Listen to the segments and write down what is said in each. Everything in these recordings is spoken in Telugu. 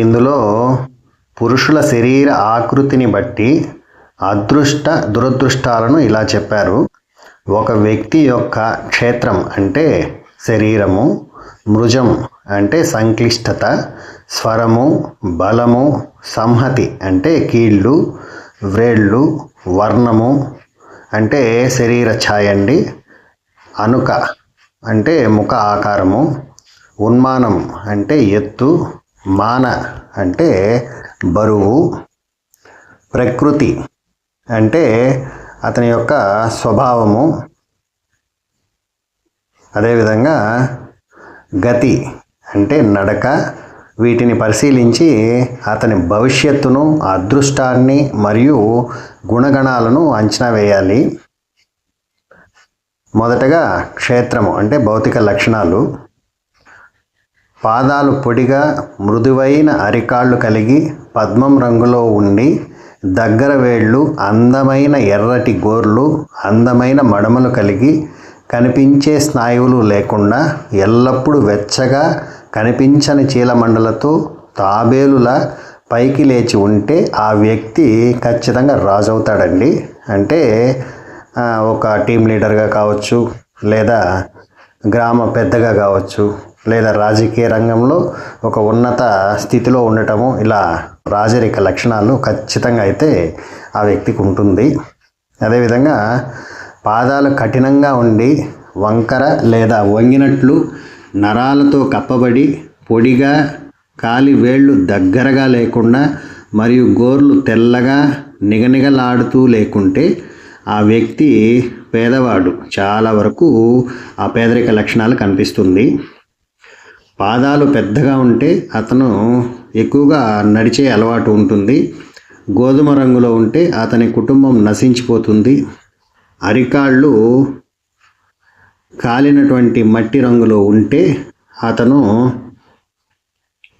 ఇందులో పురుషుల శరీర ఆకృతిని బట్టి అదృష్ట దురదృష్టాలను ఇలా చెప్పారు. ఒక వ్యక్తి యొక్క క్షేత్రం అంటే శరీరము మృజం అంటే సంక్లిష్టత స్వరము బలము సంహతి అంటే కీళ్ళు వ్రేళ్ళు వర్ణము అంటే శరీర ఛాయండి అనుక అంటే ముఖ ఆకారము ఉన్మానం అంటే ఎత్తు మాన అంటే బరువు ప్రకృతి అంటే అతని యొక్క స్వభావము. అదేవిధంగా గతి అంటే నడక వీటిని పరిశీలించి అతని భవిష్యత్తును అదృష్టాన్ని మరియు గుణగణాలను అంచనా వేయాలి. మొదటగా క్షేత్రము అంటే భౌతిక లక్షణాలు. పాదాలు పొడిగా మృదువైన అరికాళ్ళు కలిగి పద్మం రంగులో ఉండి దగ్గర వేళ్ళు అందమైన ఎర్రటి గోర్లు అందమైన మడమలు కలిగి కనిపించే స్నాయువులు లేకుండా ఎల్లప్పుడూ వెచ్చగా కనిపించని చీలమండలతో తాబేలులా పైకి లేచి ఉంటే ఆ వ్యక్తి ఖచ్చితంగా రాజు అవుతాడండి అంటే ఒక టీం లీడర్గా కావచ్చు లేదా గ్రామ పెద్దగా కావచ్చు లేదా రాజకీయ రంగంలో ఒక ఉన్నత స్థితిలో ఉండటము ఇలా రాజరిక లక్షణాలు ఖచ్చితంగా అయితే ఆ వ్యక్తికి ఉంటుంది. అదేవిధంగా పాదాలు కఠినంగా ఉండి వంకర లేదా వంగినట్లు నరాలతో కప్పబడి పొడిగా కాలి వేళ్ళు దగ్గరగా లేకుండా మరియు గోర్లు తెల్లగా నిగనిగలాడుతూ లేకుంటే ఆ వ్యక్తి పేదవాడు. చాలా వరకు ఆ పేదరిక లక్షణాలు కనిపిస్తుంది. పాదాలు పెద్దగా ఉంటే అతను ఎక్కువగా నడిచే అలవాటు ఉంటుంది. గోధుమ రంగులో ఉంటే అతని కుటుంబం నశించిపోతుంది. అరికాళ్ళు కాలినటువంటి మట్టి రంగులో ఉంటే అతను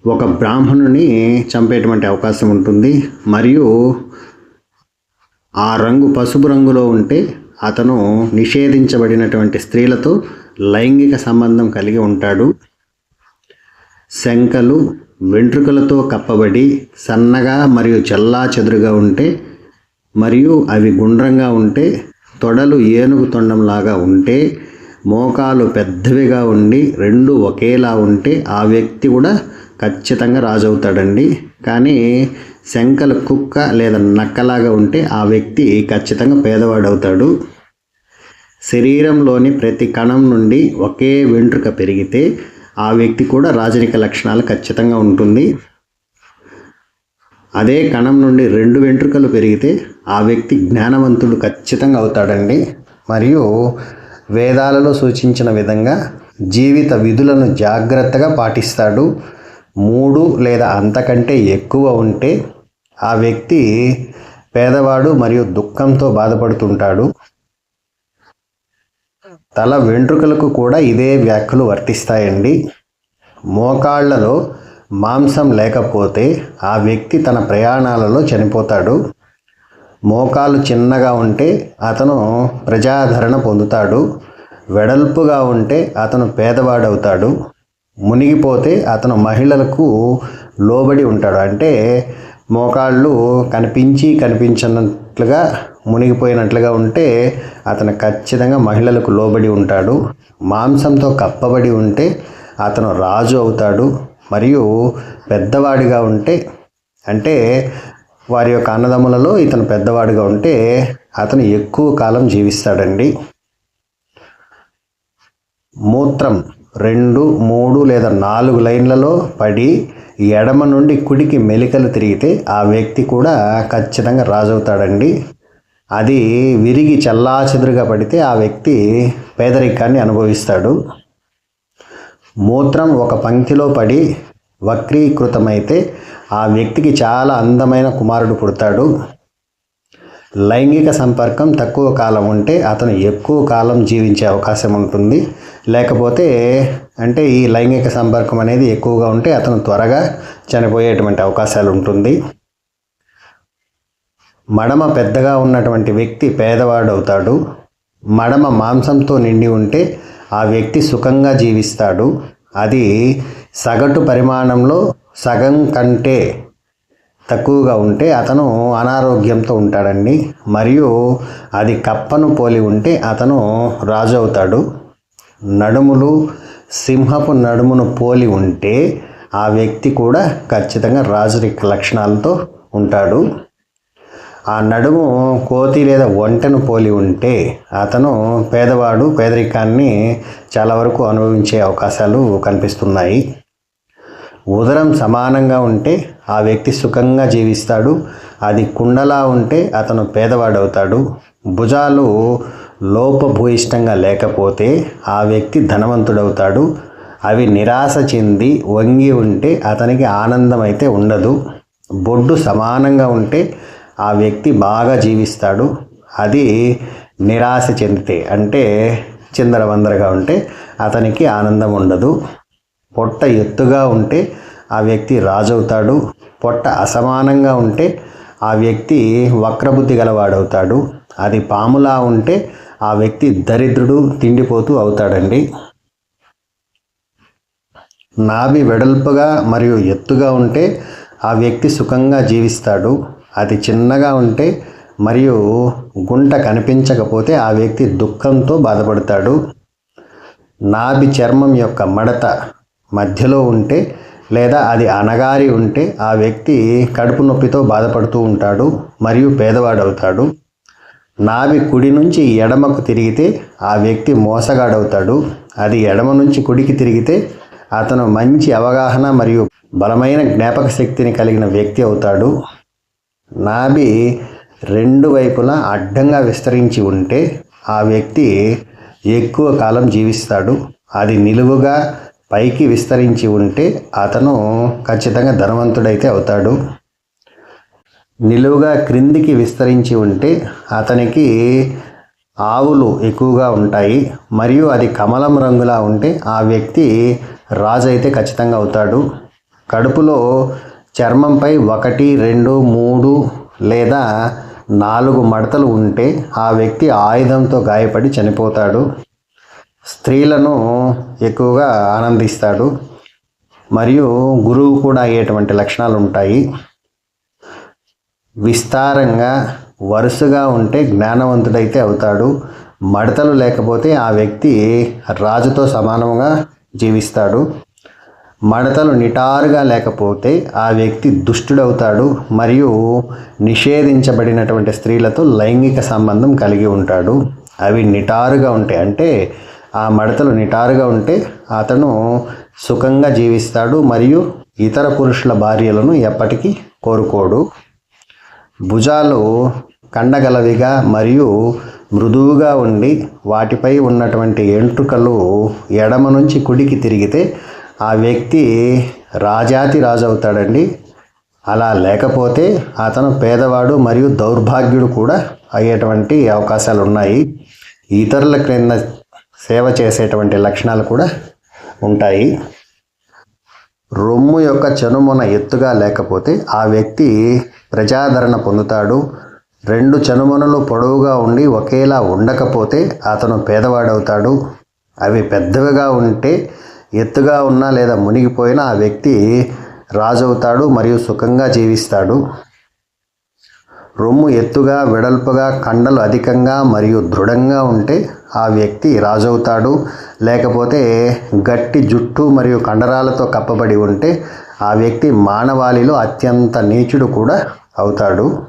ఒక బ్రాహ్మణుని చంపేటువంటి అవకాశం ఉంటుంది. మరియు ఆ రంగు పసుపు రంగులో ఉంటే అతను నిషేధించబడినటువంటి స్త్రీలతో లైంగిక సంబంధం కలిగి ఉంటాడు. శంకలు వెంట్రుకలతో కప్పబడి సన్నగా మరియు చల్లా చెదురుగా ఉంటే మరియు అవి గుండ్రంగా ఉంటే తొడలు ఏనుగు తొండంలాగా ఉంటే మోకాలు పెద్దవిగా ఉండి రెండు ఒకేలా ఉంటే ఆ వ్యక్తి కూడా ఖచ్చితంగా రాజు అవుతాడండి కానీ శంకలు కుక్క లేదా నక్కలాగా ఉంటే ఆ వ్యక్తి ఖచ్చితంగా పేదవాడవుతాడు. శరీరంలోని ప్రతి కణం నుండి ఒకే వెంట్రుక పెరిగితే ఆ వ్యక్తి కూడా రాజరిక లక్షణాలు ఖచ్చితంగా ఉంటుంది. అదే కణం నుండి రెండు వెంట్రుకలు పెరిగితే ఆ వ్యక్తి జ్ఞానవంతుడు ఖచ్చితంగా అవుతాడండి. మరియు వేదాలలో సూచించిన విధంగా జీవిత విధులను జాగ్రత్తగా పాటిస్తాడు. మూడు లేదా అంతకంటే ఎక్కువ ఉంటే ఆ వ్యక్తి పేదవాడు మరియు దుఃఖంతో బాధపడుతుంటాడు. తల వెంట్రుకలకు కూడా ఇదే వ్యాఖ్యలు వర్తిస్తాయండి. మోకాళ్ళలో మాంసం లేకపోతే ఆ వ్యక్తి తన ప్రయాణాలలో చనిపోతాడు. మోకాలు చిన్నగా ఉంటే అతను ప్రజాదరణ పొందుతాడు. వెడల్పుగా ఉంటే అతను పేదవాడవుతాడు. మునిగిపోతే అతను మహిళలకు లోబడి ఉంటాడు. అంటే మోకాళ్ళు కనిపించి కనిపించినట్లుగా మునిగిపోయినట్లుగా ఉంటే అతను ఖచ్చితంగా మహిళలకు లోబడి ఉంటాడు మాంసంతో కప్పబడి ఉంటే అతను రాజు అవుతాడు మరియు పెద్దవాడిగా ఉంటే అంటే వారి యొక్క అన్నదమ్ములలో ఇతను పెద్దవాడిగా ఉంటే అతను ఎక్కువ కాలం జీవిస్తాడండి. మూత్రం రెండు మూడు లేదా నాలుగు లైన్లలో పడి ఎడమ నుండి కుడికి మెలికలు తిరిగితే ఆ వ్యక్తి కూడా ఖచ్చితంగా రాజవుతాడండి. అది విరిగి చల్లాచెదురుగా పడితే ఆ వ్యక్తి పేదరికాన్ని అనుభవిస్తాడు. మూత్రం ఒక పంక్తిలో పడి వక్రీకృతమైతే ఆ వ్యక్తికి చాలా అందమైన కుమారుడు పుడతాడు. లైంగిక సంపర్కం తక్కువ కాలం ఉంటే అతను ఎక్కువ కాలం జీవించే అవకాశం ఉంటుంది. లేకపోతే అంటే ఈ లైంగిక సంపర్కం అనేది ఎక్కువగా ఉంటే అతను త్వరగా చనిపోయేటువంటి అవకాశాలు ఉంటుంది. మడమ పెద్దగా ఉన్నటువంటి వ్యక్తి పేదవాడవుతాడు. మడమ మాంసంతో నిండి ఉంటే ఆ వ్యక్తి సుఖంగా జీవిస్తాడు. అది సగటు పరిమాణంలో సగం కంటే తక్కువగా ఉంటే అతను అనారోగ్యంతో ఉంటాడండి. మరియు అది కప్పను పోలి ఉంటే అతను రాజు అవుతాడు నడుములు సింహపు నడుమును పోలి ఉంటే ఆ వ్యక్తి కూడా ఖచ్చితంగా రాజరిక లక్షణాలతో ఉంటాడు. ఆ నడుము కోతి లేదా ఒంటెను పోలి ఉంటే అతను పేదవాడు పేదరికాన్ని చాలా వరకు అనుభవించే అవకాశాలు కనిపిస్తున్నాయి. ఉదరం సమానంగా ఉంటే ఆ వ్యక్తి సుఖంగా జీవిస్తాడు. అది కుండలా ఉంటే అతను పేదవాడవుతాడు. భుజాలు లోపభూయిష్టంగా లేకపోతే ఆ వ్యక్తి ధనవంతుడవుతాడు. అవి నిరాశ చెంది వంగి ఉంటే అతనికి ఆనందం అయితే ఉండదు. బొడ్డు సమానంగా ఉంటే ఆ వ్యక్తి బాగా జీవిస్తాడు. అది నిరాశ చెందితే అంటే చిందరవందరగా ఉంటే అతనికి ఆనందం ఉండదు. పొట్ట ఎత్తుగా ఉంటే ఆ వ్యక్తి రాజవుతాడు. పొట్ట అసమానంగా ఉంటే ఆ వ్యక్తి వక్రబుద్ధి గలవాడవుతాడు. అది పాములా ఉంటే ఆ వ్యక్తి దరిద్రుడు తిండిపోతూ అవుతాడండి. నాభి వెడల్పుగా మరియు ఎత్తుగా ఉంటే ఆ వ్యక్తి సుఖంగా జీవిస్తాడు. అది చిన్నగా ఉంటే మరియు గుంట కనిపించకపోతే ఆ వ్యక్తి దుఃఖంతో బాధపడతాడు. నాభి చర్మం యొక్క మడత మధ్యలో ఉంటే లేదా అది అనగారి ఉంటే ఆ వ్యక్తి కడుపు నొప్పితో బాధపడుతూ ఉంటాడు మరియు పేదవాడవుతాడు. నాభి కుడి నుంచి ఎడమకు తిరిగితే ఆ వ్యక్తి మోసగాడవుతాడు. అది ఎడమ నుంచి కుడికి తిరిగితే అతను మంచి అవగాహన మరియు బలమైన జ్ఞాపక శక్తిని కలిగిన వ్యక్తి అవుతాడు. నాభి రెండు వైపులా అడ్డంగా విస్తరించి ఉంటే ఆ వ్యక్తి ఎక్కువ కాలం జీవిస్తాడు. అది నిలువుగా పైకి విస్తరించి ఉంటే అతను ఖచ్చితంగా ధనవంతుడైతే అవుతాడు. నిలువుగా క్రిందికి విస్తరించి ఉంటే అతనికి ఆవులు ఎక్కువగా ఉంటాయి. మరియు అది కమలం రంగులా ఉంటే ఆ వ్యక్తి రాజు అయితే ఖచ్చితంగా అవుతాడు. కడుపులో చర్మంపై ఒకటి రెండు మూడు లేదా నాలుగు మడతలు ఉంటే ఆ వ్యక్తి ఆయుధంతో గాయపడి చనిపోతాడు. స్త్రీలను ఎక్కువగా ఆనందిస్తాడు. మరియు గురువు కూడా అయ్యేటువంటి లక్షణాలు ఉంటాయి. విస్తారంగా వరుసగా ఉంటే జ్ఞానవంతుడైతే అవుతాడు. మడతలు లేకపోతే ఆ వ్యక్తి రాజుతో సమానంగా జీవిస్తాడు. మడతలు నిటారుగా లేకపోతే ఆ వ్యక్తి దుష్టుడవుతాడు మరియు నిషేధించబడినటువంటి స్త్రీలతో లైంగిక సంబంధం కలిగి ఉంటాడు. అవి నిటారుగా ఉంటాయి అంటే ఆ మడతలు నిటారుగా ఉంటే అతను సుఖంగా జీవిస్తాడు మరియు ఇతర పురుషుల భార్యలను ఎప్పటికీ కోరుకోడు. భుజాలు కండగలవిగా మరియు మృదువుగా ఉండి వాటిపై ఉన్నటువంటి ఎంట్రుకలు ఎడమ నుంచి కుడికి తిరిగితే ఆ వ్యక్తి రాజాతి రాజు అవుతాడండి అలా లేకపోతే అతను పేదవాడు మరియు దౌర్భాగ్యుడు కూడా అయ్యేటువంటి అవకాశాలు ఉన్నాయి ఇతరుల క్రింద సేవ చేసేటువంటి లక్షణాలు కూడా ఉంటాయి. రొమ్ము యొక్క చనుమొన ఎత్తుగా లేకపోతే ఆ వ్యక్తి ప్రజాదరణ పొందుతాడు. రెండు చనుమొనలు పొడవుగా ఉండి ఒకేలా ఉండకపోతే అతను పేదవాడవుతాడు. అవి పెద్దవిగా ఉంటే ఎత్తుగా ఉన్నా లేదా మునిగిపోయినా ఆ వ్యక్తి రాజవుతాడు మరియు సుఖంగా జీవిస్తాడు. రొమ్ము ఎత్తుగా వెడల్పుగా కండలు అధికంగా మరియు దృఢంగా ఉంటే ఆ వ్యక్తి రాజవుతాడు. లేకపోతే గట్టి జుట్టు మరియు కండరాలతో కప్పబడి ఉంటే ఆ వ్యక్తి మానవాళిలో అత్యంత నీచుడు కూడా అవుతాడు.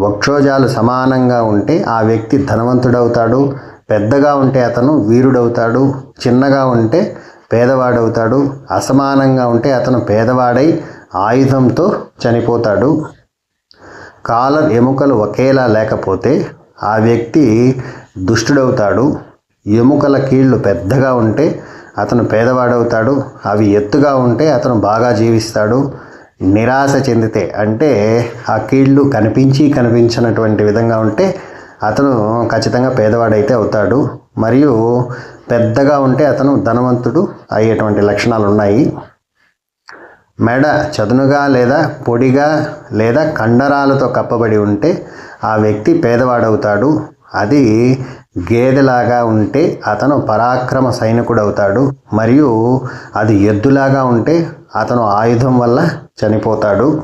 వక్షోజాలు సమానంగా ఉంటే ఆ వ్యక్తి ధనవంతుడవుతాడు. పెద్దగా ఉంటే అతను వీరుడవుతాడు చిన్నగా ఉంటే పేదవాడవుతాడు అసమానంగా ఉంటే అతను పేదవాడై ఆయుధంతో చనిపోతాడు. కాలర్ ఎముకలు ఒకేలా లేకపోతే ఆ వ్యక్తి దుష్టుడవుతాడు. ఎముకల కీళ్ళు పెద్దగా ఉంటే అతను పేదవాడవుతాడు. అవి ఎత్తుగా ఉంటే అతను బాగా జీవిస్తాడు. నిరాశ చెందితే అంటే ఆ కీళ్ళు కనిపించి కనిపించినటువంటి విధంగా ఉంటే అతను ఖచ్చితంగా పేదవాడైతే అవుతాడు. మరియు పెద్దగా ఉంటే అతను ధనవంతుడు అయ్యేటువంటి లక్షణాలు ఉన్నాయి మెడ చదునుగా లేదా పొడిగా లేదా కండరాలతో కప్పబడి ఉంటే ఆ వ్యక్తి పేదవాడవుతాడు. అది గేదెలాగా ఉంటే అతను పరాక్రమ సైనికుడు అవుతాడు మరియు అది ఎద్దులాగా ఉంటే అతను ఆయుధం వల్ల చనిపోతాడు.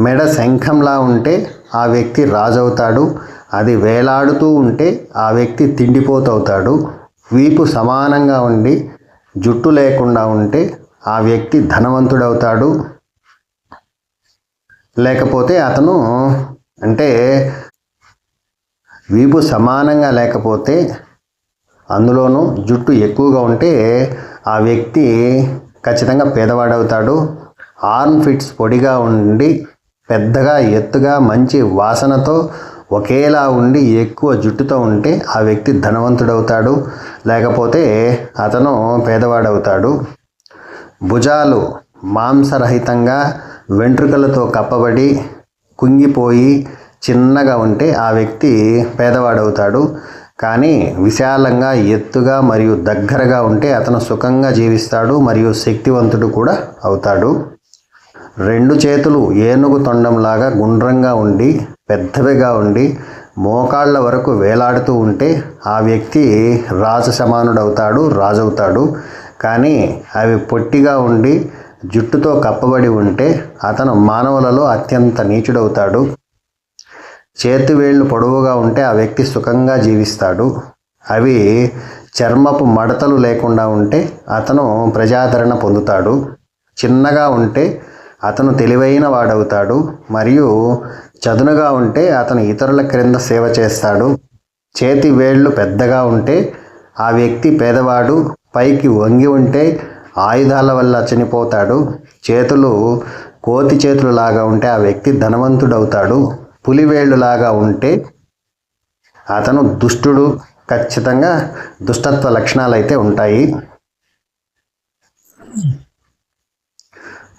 మెడ శంఖంలా ఉంటే ఆ వ్యక్తి రాజవుతాడు. అది వేలాడుతూ ఉంటే ఆ వ్యక్తి తిండిపోతవుతాడు. వీపు సమానంగా ఉండి జుట్టు లేకుండా ఉంటే ఆ వ్యక్తి ధనవంతుడవుతాడు. లేకపోతే అతను అంటే వీపు సమానంగా లేకపోతే అందులోనూ జుట్టు ఎక్కువగా ఉంటే ఆ వ్యక్తి ఖచ్చితంగా పేదవాడవుతాడు. ఆర్మ్ ఫిట్స్ పొడిగా ఉండి పెద్దగా ఎత్తుగా మంచి వాసనతో ఒకేలా ఉండి ఎక్కువ జుట్టుతో ఉంటే ఆ వ్యక్తి ధనవంతుడవుతాడు. లేకపోతే అతను పేదవాడవుతాడు. భుజాలు మాంసరహితంగా వెంట్రుకలతో కప్పబడి కుంగిపోయి చిన్నగా ఉంటే ఆ వ్యక్తి పేదవాడవుతాడు. కానీ విశాలంగా ఎత్తుగా మరియు దగ్గరగా ఉంటే అతను సుఖంగా జీవిస్తాడు మరియు శక్తివంతుడు కూడా అవుతాడు. రెండు చేతులు ఏనుగు తొండంలాగా గుండ్రంగా ఉండి పెద్దవిగా ఉండి మోకాళ్ళ వరకు వేలాడుతూ ఉంటే ఆ వ్యక్తి రాజ సమానుడవుతాడు రాజవుతాడు. కానీ అవి పొట్టిగా ఉండి జుట్టుతో కప్పబడి ఉంటే అతను మానవులలో అత్యంత నీచుడవుతాడు. చేతి వేళ్ళు పొడవుగా ఉంటే ఆ వ్యక్తి సుఖంగా జీవిస్తాడు. అవి చర్మపు మడతలు లేకుండా ఉంటే అతను ప్రజాదరణ పొందుతాడు. చిన్నగా ఉంటే అతను తెలివైన వాడవుతాడు మరియు చదునుగా ఉంటే అతను ఇతరుల క్రింద సేవ చేస్తాడు. చేతి వేళ్ళు పెద్దగా ఉంటే ఆ వ్యక్తి పేదవాడు పైకి వంగి ఉంటే ఆయుధాల వల్ల చనిపోతాడు. చేతులు కోతి చేతులు లాగా ఉంటే ఆ వ్యక్తి ధనవంతుడవుతాడు. పులివేళ్ళులాగా ఉంటే అతను దుష్టుడు. ఖచ్చితంగా దుష్టత్వ లక్షణాలు అయితే ఉంటాయి.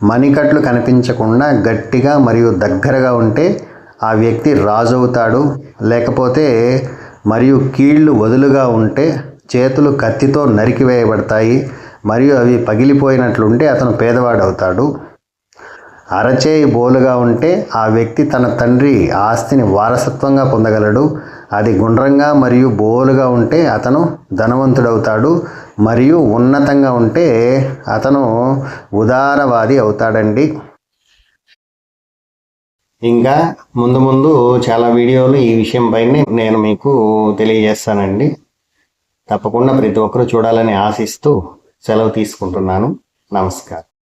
మణికట్లు కనిపించకుండా గట్టిగా మరియు దగ్గరగా ఉంటే ఆ వ్యక్తి రాజు అవుతాడు లేకపోతే మరియు కీళ్ళు వదులుగా ఉంటే చేతులు కత్తితో నరికివేయబడతాయి మరియు అవి పగిలిపోయినట్లుంటే అతను పేదవాడవుతాడు. అరచేయి బోలుగా ఉంటే ఆ వ్యక్తి తన తండ్రి ఆస్తిని వారసత్వంగా పొందగలడు. అది గుండ్రంగా మరియు బోలుగా ఉంటే అతను ధనవంతుడవుతాడు. మరియు ఉన్నతంగా ఉంటే అతను ఉదారవాది అవుతాడండి. ఇంకా ముందు ముందు చాలా వీడియోలు ఈ విషయం పైన నేను మీకు తెలియజేస్తానండి. తప్పకుండా ప్రతి ఒక్కరూ చూడాలని ఆశిస్తూ సెలవు తీసుకుంటున్నాను. నమస్కారం.